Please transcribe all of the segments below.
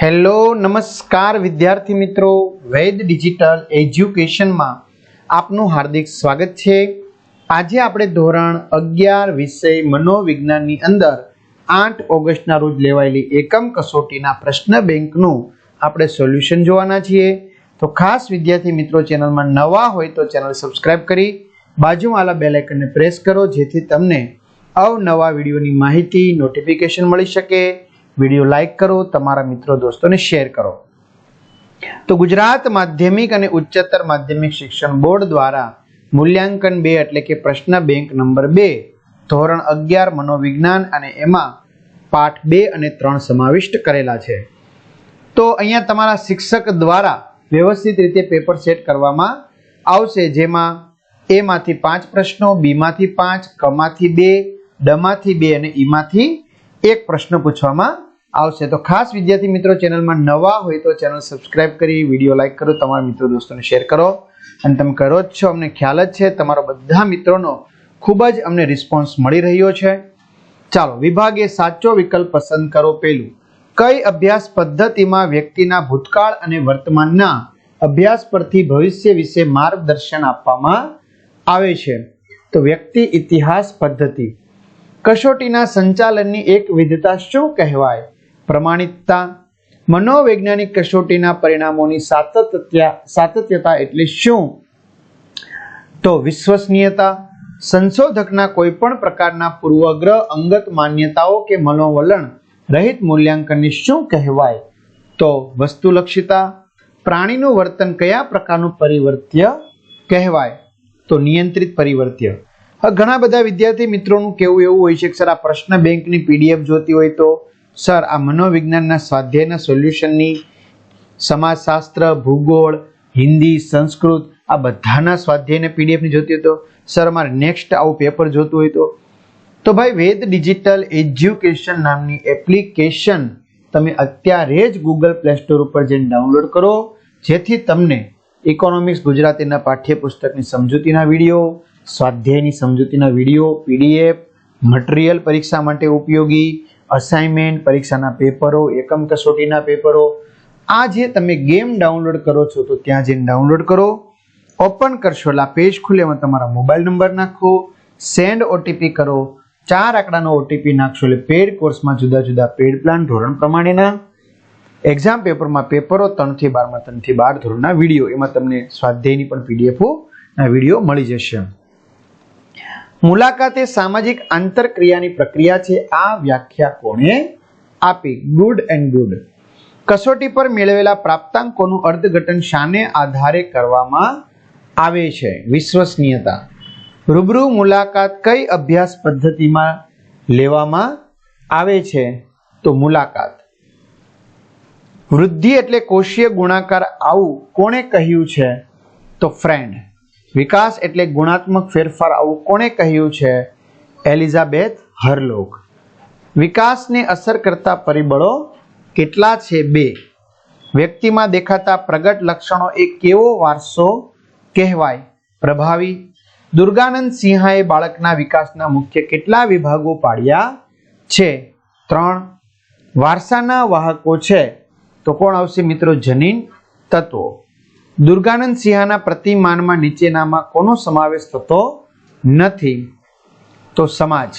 Hello, નમસ્કાર વિદ્યાર્થી મિત્રો. વૈદ ડિજિટલ એજ્યુકેશનમાં આપનું હાર્દિક સ્વાગત છે. આજે આપણે ધોરણ અગિયાર વિષય મનોવિજ્ઞાનની અંદર આઠ ઓગસ્ટના રોજ લેવાયેલી એકમ કસોટીના પ્રશ્ન બેંકનું આપણે સોલ્યુશન જોવાના છીએ. તો ખાસ વિદ્યાર્થી મિત્રો, ચેનલમાં નવા હોય તો ચેનલ સબસ્ક્રાઇબ કરી બાજુમાં આલા બેલ પ્રેસ કરો, જેથી તમને અવનવા વિડીયોની માહિતી, નોટિફિકેશન મળી શકે. વીડિયો લાઈક કરો, તમારા મિત્રો દોસ્તોને શેર કરો. તો ગુજરાત માધ્યમિક અને ઉચ્ચતર માધ્યમિક શિક્ષણ બોર્ડ દ્વારા મૂલ્યાંકન બે એટલે કે પ્રશ્ન બેંક નંબર બે, ધોરણ અગિયાર મનોવિજ્ઞાન અને એમાં પાઠ બે અને ત્રણ સમાવિષ્ટ કરેલા છે. તો અહીંયા તમારા શિક્ષક દ્વારા વ્યવસ્થિત રીતે પેપર સેટ કરવામાં આવશે, જેમાં એમાંથી પાંચ પ્રશ્નો બીમાંથી પાંચ કમાંથી બે ડમાંથી બે અને ઈમાંથી એક પ્રશ્ન પૂછવામાં આવશે. તો ખાસ વિદ્યાર્થી મિત્રો, ચેનલમાં નવા હોય તો ચેનલ સબસ્ક્રાઇબ કરી, વીડિયો લાઈક કરો, તમારા મિત્રો દોસ્તોને શેર કરો. અને તમે કરો જ છો, અમને ખ્યાલ જ છે, તમારા બધા મિત્રોનો ખૂબ જ અમને રિસ્પોન્સ મળી રહ્યો છે. ચાલો, વિભાગે સાચો વિકલ્પ પસંદ કરો પેલું કઈ અભ્યાસ પદ્ધતિમાં વ્યક્તિના ભૂતકાળ અને વર્તમાનના અભ્યાસ પરથી ભવિષ્ય વિશે માર્ગદર્શન આપવામાં આવે છે? તો વ્યક્તિ ઇતિહાસ પદ્ધતિ. કસોટીના સંચાલનની એક વિધતા શું કહેવાય? પ્રમાણિકતા મનોવૈજ્ઞાનિક કસોટીના પરિણામોની સાતત્ય સાતત્યતા એટલે શું? તો વિશ્વસનીયતા, સંશોધકના કોઈપણ પ્રકારના પૂર્વગ્રહ, અંગત માન્યતાઓ કે મનોવલણ રહિત મૂલ્યાંકનને શું કહેવાય? તો વસ્તુલક્ષિતા, પ્રાણીનું વર્તન કયા પ્રકારનું પરિવર્ત્ય કહેવાય? તો નિયંત્રિત પરિવર્ત્ય. ઘણા બધા વિદ્યાર્થી મિત્રોનું કેવું એવું હોય છે કે સર, આ પ્રશ્ન બેંકની પીડીએફ જોતી હોય તો સર, આ મનોવિજ્ઞાનના સ્વાધ્યાયના સોલ્યુશનની સમાજશાસ્ત્ર, ભૂગોળ, હિન્દી, સંસ્કૃત, આ બધાના સ્વાધ્યાયને પીડીએફની જોતી હોય તો? સર, અમારે નેક્સ્ટ આવું પેપર જોતું હોય તો? તો ભાઈ, વેદ ડિજિટલ એજ્યુકેશન નામની એપ્લિકેશન તમે અત્યારે જ ગૂગલ પ્લે સ્ટોર ઉપર જઈને ડાઉનલોડ કરો, જેથી તમને ઇકોનોમિક્સ ગુજરાતીના પાઠ્યપુસ્તકની સમજૂતીના વીડિયો સ્વાધ્યાયની સમજૂતીના વીડિયો પીડીએફ મટીરિયલ પરીક્ષા માટે ઉપયોગી અસાઇનમેન્ટ પરીક્ષાના પેપરો, એકમ કસોટીના પેપરો. આ જે તમે ગેમ ડાઉનલોડ કરો છો, તો ત્યાં જઈને ડાઉનલોડ કરો. ઓપન કરશો એટલે પેજ ખુલે, એમાં તમારા મોબાઈલ નંબર નાખો. સેન્ડ ઓટીપી કરો. ચાર આંકડાનો ઓટીપી નાખશો એટલે પેડ કોર્સમાં જુદા જુદા પેડ પ્લાન ધોરણ પ્રમાણેના. એક્ઝામ પેપરમાં પેપરો ત્રણથી બારમાં, ત્રણથી બાર ધોરણના વીડિયો એમાં તમને સ્વાધ્યાયની પણ પીડીએફો ના વીડિયો મળી જશે. મુલાકાત એ સામાજિક આંતરક્રિયાની પ્રક્રિયા છે. આ વ્યાખ્યા કોણે આપી? ગુડ એન્ડ ગુડ કસોટી પર મેળવેલા પ્રાપ્તાંકોનું અર્થઘટન શાને આધારે કરવામાં આવે છે. વિશ્વસનીયતા. રૂબરૂ મુલાકાત કઈ અભ્યાસ પદ્ધતિમાં લેવામાં આવે છે? તો મુલાકાત. વૃદ્ધિ એટલે કોષીય ગુણાકાર આવું કોણે કહ્યું છે? તો ફ્રેન્ડ વિકાસ એટલે ગુણાત્મક ફેરફાર આવું કોણે કહ્યું છે? Elizabeth Hurlock. વિકાસને અસર કરતા પરિબળો કેટલા છે બે? વ્યક્તિમાં દેખાતા પ્રગટ લક્ષણો એ કેવો વારસો કહેવાય? પ્રભાવી. દુર્ગાનંદ સિંહાએ બાળકના વિકાસના મુખ્ય કેટલા વિભાગો પાડ્યા છે? ત્રણ. વારસાના વાહકો છે. તો કોણ આવશે મિત્રો? જનીન તત્વો. દુર્ગાનંદ સિંહાના પ્રતિમાનમાં નીચેનામાં કોનો સમાવેશ થતો નથી? તો સમાજ.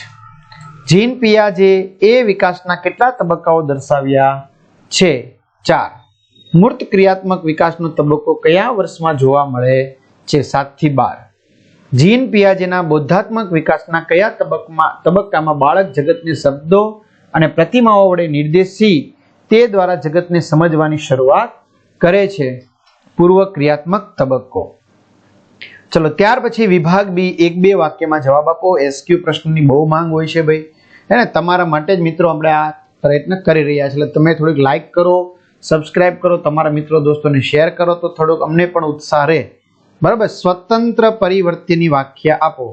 જીન પિયાજે એ વિકાસના કેટલા તબક્કાઓ દર્શાવ્યા છે? ચાર. મૂર્ત ક્રિયાત્મક વિકાસનો તબક્કો કયા વર્ષમાં જોવા મળે છે? સાતથી બાર. જીન પિયાજેના બૌદ્ધાત્મક વિકાસના કયા તબક્કામાં તબક્કામાં બાળક જગતને શબ્દો અને પ્રતિમાઓ વડે નિર્દેશી તે દ્વારા જગતને સમજવાની શરૂઆત કરે છે? પૂર્વ ક્રિયાત્મક તબક્કો. ચલો, ત્યાર પછી વિભાગ બી એક બે વાક્યમાં જવાબ આપો. એસક્યુ પ્રશ્નની બહુ માંગ હોય છે ભાઈ. હે તમારા માટે જ મિત્રો આપણે આ પ્રયત્ન કરી રહ્યા છીએ. એટલે તમે થોડીક લાઇક કરો સબસ્ક્રાઇબ કરો, તમારા મિત્રો દોસ્તોને શેર કરો તો થોડુંક અમને પણ ઉત્સાહ રહે. બરાબર? સ્વતંત્ર પરિવર્તનની વ્યાખ્યા આપો.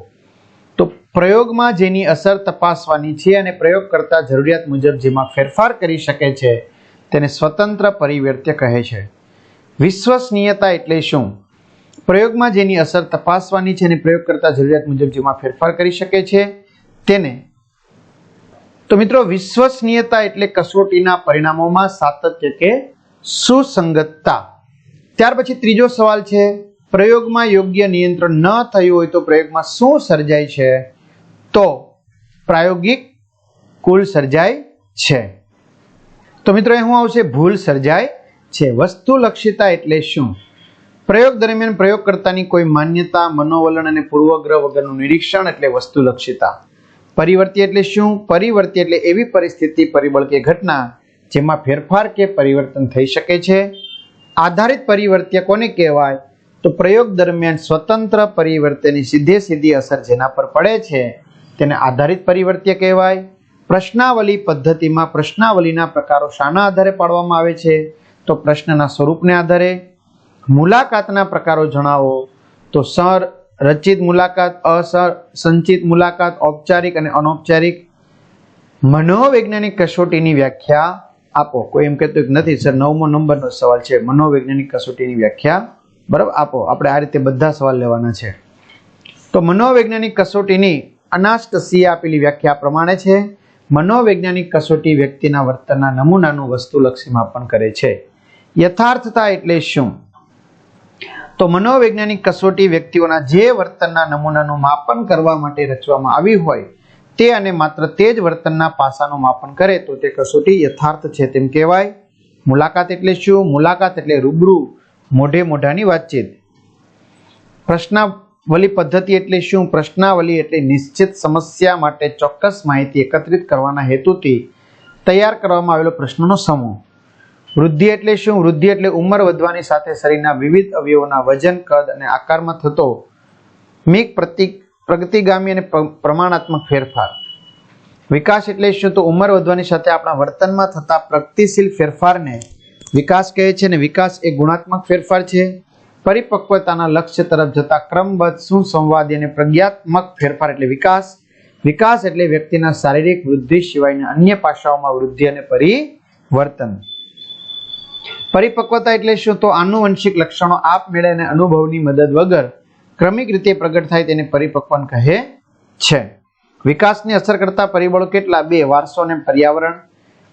તો પ્રયોગમાં જેની અસર તપાસવાની છે અને પ્રયોગ કરતા જરૂરિયાત મુજબ જેમાં ફેરફાર કરી શકે છે, તેને સ્વતંત્ર પરિવર્ત્ય કહે છે. વિશ્વસનીયતા એટલે શું? પ્રયોગમાં જેની અસર તપાસવાની છે અને પ્રયોગ કરતા જરૂરિયાત મુજબ જેમાં ફેરફાર કરી શકે છે, તેને તો મિત્રો વિશ્વસનીયતા એટલે કસોટીના પરિણામોમાં સાતત્ય કે સુસંગતતા. ત્યાર પછી ત્રીજો સવાલ છે, પ્રયોગમાં યોગ્ય નિયંત્રણ ન થયું હોય તો પ્રયોગમાં શું સર્જાય છે? તો પ્રાયોગિક કુલ સર્જાય છે. તો મિત્રો એ શું આવશે? ભૂલ સર્જાય છે. વસ્તુલક્ષિતા એટલે શું? પ્રયોગ દરમિયાન પ્રયોગકર્તાની કોઈ માન્યતા, મનોવલણ અને પૂર્વગ્રહ વગરનું નિરીક્ષણ એટલે વસ્તુલક્ષિતા. પરિવર્તી એટલે શું? પરિવર્તી એટલે એવી પરિસ્થિતિ, પરિબળ કે ઘટના જેમાં ફેરફાર કે પરિવર્તન થઈ શકે છે. આધારિત પરિવર્ત્ય કોને કહેવાય? તો પ્રયોગ દરમિયાન સ્વતંત્ર પરિવર્તનની સીધે સીધી અસર જેના પર પડે છે, તેને આધારિત પરિવર્ત્ય કહેવાય. પ્રશ્નાવલી પદ્ધતિમાં પ્રશ્નાવલીના પ્રકારો શાના આધારે પાડવામાં આવે છે. તો પ્રશ્નના સ્વરૂપને આધારે મુલાકાતના પ્રકારો જણાવો. તો સર, રચિત મુલાકાત, અસર, સંચિત મુલાકાત, ઔપચારિક અને અનૌપચારિક. મનોવૈજ્ઞાનિક કસોટીની વ્યાખ્યા આપો. કોઈ એમ કહેતું નથી, સર, નવમો નંબરનો સવાલ છે. મનોવૈજ્ઞાનિક કસોટીની વ્યાખ્યા. બરાબર? આપો. આપણે આ રીતે બધા સવાલ લેવાના છે. તો મનોવૈજ્ઞાનિક કસોટીની અનાસ્ટસીએ આપેલી વ્યાખ્યા પ્રમાણે છે. મનોવૈજ્ઞાનિક કસોટી વ્યક્તિના વર્તનના નમૂનાનું વસ્તુલક્ષી માપન કરે છે. યથાર્થતા એટલે શું? તો મનોવૈજ્ઞાનિક કસોટી વ્યક્તિઓના જે વર્તનના નમૂનાનું માપન કરવા માટે રચવામાં આવી હોય, તે અને માત્ર તે જ વર્તનના પાસાનું માપન કરે, તો તે કસોટી યથાર્થ છે તેમ કહેવાય. મુલાકાત એટલે શું? મુલાકાત એટલે રૂબરૂ, મોઢે મોઢાની વાતચીત. પ્રશ્નાવલી પદ્ધતિ એટલે શું? પ્રશ્નાવલી એટલે નિશ્ચિત સમસ્યા માટે ચોક્કસ માહિતી એકત્રિત કરવાના હેતુથી તૈયાર કરવામાં આવેલો પ્રશ્નોનો સમૂહ. વૃદ્ધિ એટલે શું? વૃદ્ધિ એટલે ઉંમર વધવાની સાથે શરીરના વિવિધ અવયવોના વજન, કદ અને આકારમાં થતો મિક પ્રતિ, પ્રગતિગામી અને પ્ર- પ્રમાણાત્મક ફેરફાર. વિકાસ એટલે શું? તો ઉંમર વધવાની સાથે આપણા વર્તનમાં થતા પ્રગતિશીલ ફેરફારને વિકાસ કહે છે અને વિકાસ એ ગુણાત્મક ફેરફાર છે. પરિપક્વતાના લક્ષ્ય તરફ જતા ક્રમબદ્ધ સુસંવાદી અને પ્રજ્ઞાત્મક ફેરફાર એટલે વિકાસ. વિકાસ એટલે વ્યક્તિના શારીરિક વૃદ્ધિ સિવાયના અન્ય પાસાઓમાં વૃદ્ધિ અને પરિવર્તન. પરિપક્વતા એટલે શું? તો આનુવંશિક લક્ષણો આપમેળે અને અનુભવની મદદ વગર ક્રમિક રીતે પ્રગટ થાય તેને પરિપક્વન કહે છે. વિકાસને અસર કરતા પરિબળો કેટલા? બે, વારસો અને પર્યાવરણ.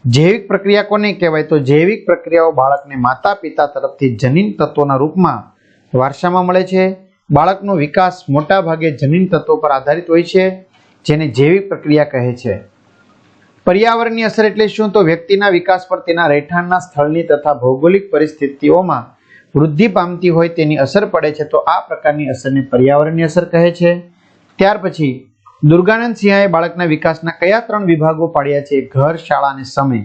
જૈવિક પ્રક્રિયા કોને કહેવાય? તો જૈવિક પ્રક્રિયાઓ બાળકને માતા પિતા તરફથી જનીન તત્વોના રૂપમાં વારસામાં મળે છે. બાળકનો વિકાસ મોટાભાગે જનીન તત્વો પર આધારિત હોય છે, જેને જૈવિક પ્રક્રિયા કહે છે. પર્યાવરણની અસર એટલે શું? તો વ્યક્તિના વિકાસ પર તેના રહેઠાણના સ્થળની તથા ભૌગોલિક પરિસ્થિતિઓમાં વૃદ્ધિ પામતી હોય તેની અસર પડે છે, તો આ પ્રકારની અસરને પર્યાવરણની અસર કહે છે. ત્યાર પછી, દુર્ગાનંદ સિંહાએ બાળકના વિકાસના કયા ત્રણ વિભાગો પાડ્યા છે? ઘર, શાળા અને સમય.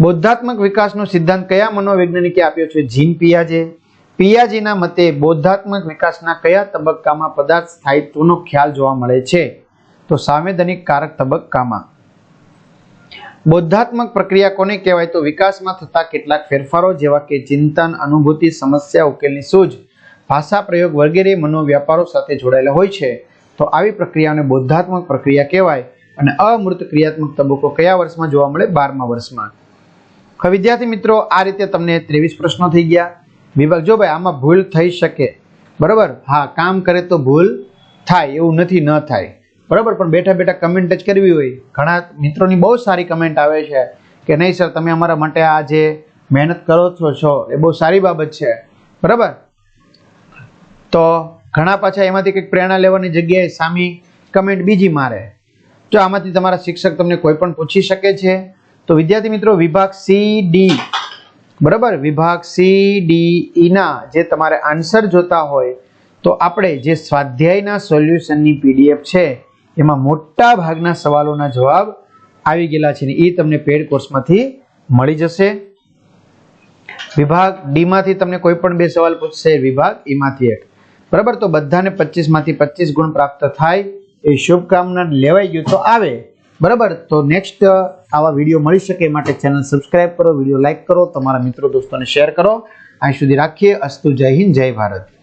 બોધાત્મક વિકાસનો સિદ્ધાંત કયા મનોવૈજ્ઞાનિકે આપ્યો છે? જીન પિયાજે. પિયાજીના મતે બોધાત્મક વિકાસના કયા તબક્કામાં પદાર્થ સ્થાયિત્વનો ખ્યાલ જોવા મળે છે? તો સાંવેદનિક કારક તબક્કામાં બોધાત્મક પ્રક્રિયા કોને કહેવાય? તો વિકાસમાં થતા કેટલાક ફેરફારો જેવા કે ચિંતન, અનુભૂતિ, સમસ્યા, ઉકેલની સૂઝ, ભાષા પ્રયોગ વગેરે મનોવ્યાપારો સાથે જોડાયેલા હોય છે. તો આવી પ્રક્રિયાઓને બોધાત્મક પ્રક્રિયા કહેવાય અને અમૂર્ત ક્રિયાત્મક તબક્કો કયા વર્ષમાં જોવા મળે? બારમા વર્ષમાં. હવે વિદ્યાર્થી મિત્રો, આ રીતે તમને ત્રેવીસ પ્રશ્નો થઈ ગયા. વિભાગ, જો ભાઈ આમાં ભૂલ થઈ શકે, બરાબર? હા, કામ કરે તો ભૂલ થાય, એવું નથી, ન થાય. બરાબર, પણ બેઠા બેઠા કમેન્ટ જ કરવી હોય. ઘણા મિત્રોની બહુ સારી કમેન્ટ આવે છે કે, નહીં સર, તમે અમારા માટે આ જે મહેનત કરો છો છો, એ બહુ સારી બાબત છે. બરાબર? તો ઘણા પાછા એમાંથી કંઈક પ્રેરણા લેવાની જગ્યાએ સામી કમેન્ટ બીજી મારે. જો આમાંથી તમારા શિક્ષક તમને કોઈ પણ પૂછી શકે છે. તો વિદ્યાર્થી મિત્રો, વિભાગ સી, ડી. બરાબર? વિભાગ સી, ડી ઈના જે તમારે આન્સર જોતા હોય, તો આપણે જે સ્વાધ્યાયના સોલ્યુશનની પીડીએફ છે એમાં મોટા ભાગના સવાલોના જવાબ આવી ગયેલા છે ને એ તમને પેડ કોર્સમાંથી મળી જશે. વિભાગ ડી માંથી તમને કોઈ પણ બે સવાલ પૂછશે, વિભાગ એમાંથી એક. બરાબર? તો બધાને પચીસમાંથી પચીસ ગુણ પ્રાપ્ત થાય એ શુભકામના લેવાઈ ગયું તો આવે. બરાબર? તો નેક્સ્ટ આવા વીડિયો મળી શકે માટે ચેનલ સબસ્ક્રાઇબ કરો, વીડિયો લાઇક કરો, તમારા મિત્રો, દોસ્તોને શેર કરો. અહીં સુધી રાખીએ. અસ્તુ જય હિન્દ, જય ભારત.